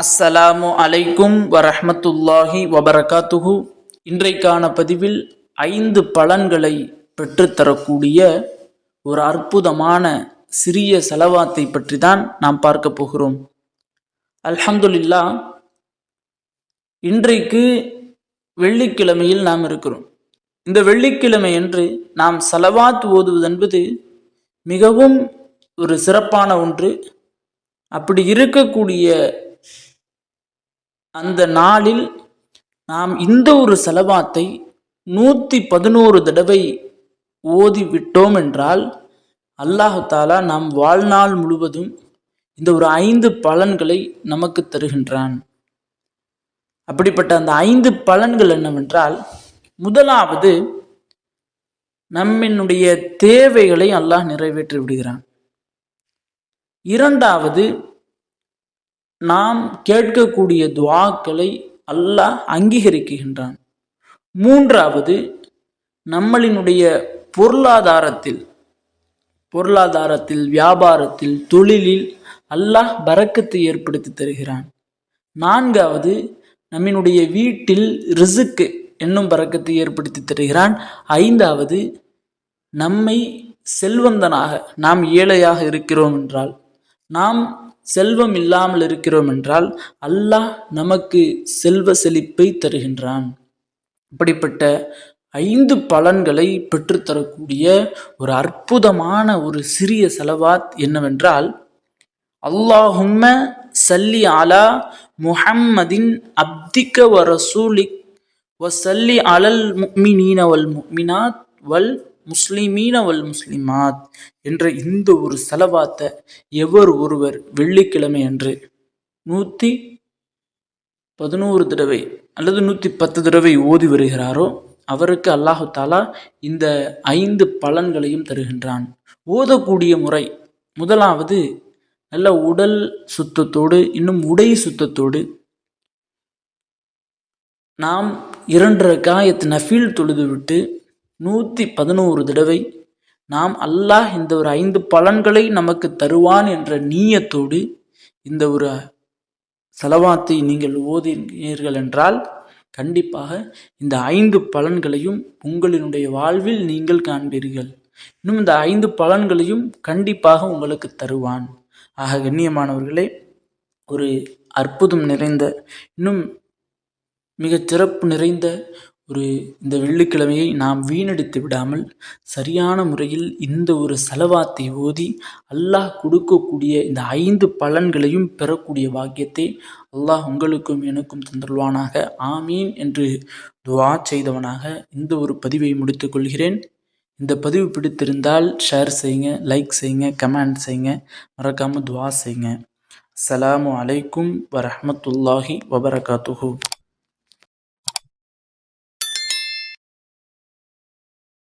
அஸ்ஸலாமு அலைக்கும் வரஹ்மத்துல்லாஹி வபரகாத்துஹு. இன்றைக்கான பதிவில் ஐந்து பலன்களை பெற்றுத்தரக்கூடிய ஒரு அற்புதமான சிறிய செலவாத்தை பற்றி தான் நாம் பார்க்க போகிறோம். அல்ஹம்துலில்லா இன்றைக்கு வெள்ளிக்கிழமையில் நாம் இருக்கிறோம். இந்த வெள்ளிக்கிழமை என்று நாம் செலவாத் ஓதுவது என்பது மிகவும் ஒரு சிறப்பான ஒன்று. அப்படி இருக்கக்கூடிய அந்த நாளில் நாம் இந்த ஒரு செலவாத்தை நூற்றி பதினோரு தடவை ஓதி விட்டோம் என்றால் அல்லாஹு தாலா நாம் வாழ்நாள் முழுவதும் இந்த ஒரு ஐந்து பலன்களை நமக்கு தருகின்றான். அப்படிப்பட்ட அந்த ஐந்து பலன்கள் என்னவென்றால் முதலாவது நம்மினுடைய தேவைகளை அல்லாஹ் நிறைவேற்றி விடுகிறான். இரண்டாவது நாம் கேட்கக்கூடிய துவாக்களை அல்லாஹ் அங்கீகரிக்கின்றான். மூன்றாவது நம்மளினுடைய பொருளாதாரத்தில் பொருளாதாரத்தில் வியாபாரத்தில் தொழிலில் அல்லாஹ் பறக்கத்தை ஏற்படுத்தி தருகிறான். நான்காவது நம்மினுடைய வீட்டில் ரிசுக்கு என்னும் பறக்கத்தை ஏற்படுத்தி தருகிறான். ஐந்தாவது நம்மை செல்வந்தனாக நாம் ஏழையாக இருக்கிறோம் என்றால் நாம் செல்வம் இல்லாமல் இருக்கிறோம் என்றால் அல்லாஹ் நமக்கு செல்வ செழிப்பை தருகின்றான். இப்படிப்பட்ட ஐந்து பலன்களை பெற்றுத்தரக்கூடிய ஒரு அற்புதமான ஒரு சிறிய செலவாத் என்னவென்றால் அல்லாஹும்ம சல்லி அலா முஹம்மதின் அப்திக்க வ ரசூலிக் வ சல்லி அலல் முக்மினீன வல் முக்மினாத் வல் முஸ்லிமீன வல் முஸ்லிமாத் என்ற இந்த ஒரு செலவாத்தை எவர் ஒருவர் வெள்ளிக்கிழமை அன்று நூற்றி பதினோரு தடவை அல்லது நூற்றி பத்து தடவை ஓதி வருகிறாரோ அவருக்கு அல்லாஹு தாலா இந்த ஐந்து பலன்களையும் தருகின்றான். ஓதக்கூடிய முறை முதலாவது நல்ல உடல் சுத்தத்தோடு இன்னும் உடை சுத்தத்தோடு நாம் இரண்டரை காயத்து நஃபீல் தொழுது விட்டு நூற்றி பதினோரு தடவை நாம் அல்லாஹ் இந்த ஒரு ஐந்து பலன்களை நமக்கு தருவான் என்ற நீயத்தோடு இந்த ஒரு செலவாத்தை நீங்கள் ஓதினீர்கள் என்றால் கண்டிப்பாக இந்த ஐந்து பலன்களையும் உங்களினுடைய வாழ்வில் நீங்கள் காண்பீர்கள். இன்னும் இந்த ஐந்து பலன்களையும் கண்டிப்பாக உங்களுக்கு தருவான். ஆக கண்ணியமானவர்களே ஒரு அற்புதம் நிறைந்த இன்னும் மிகச் சிறப்பு நிறைந்த ஒரு இந்த வெள்ளிக்கிழமையை நாம் வீணடித்து விடாமல் சரியான முறையில் இந்த ஒரு செலவாத்தை ஓதி அல்லாஹ் கொடுக்கக்கூடிய இந்த ஐந்து பலன்களையும் பெறக்கூடிய பாக்கியத்தை அல்லாஹ் உங்களுக்கும் எனக்கும் தந்துள்வானாக ஆமீன் என்று துவா செய்தவனாக இந்த ஒரு பதிவை முடித்துக்கொள்கிறேன் இந்த பதிவு பிடித்திருந்தால் ஷேர் செய்யுங்க லைக் செய்யுங்க கமெண்ட் செய்யுங்க மறக்காமல் துவா செய்யுங்க. அஸ்ஸலாமு அலைக்கும் வரஹமத்துல்லாஹி வபரகாத்துஹூ.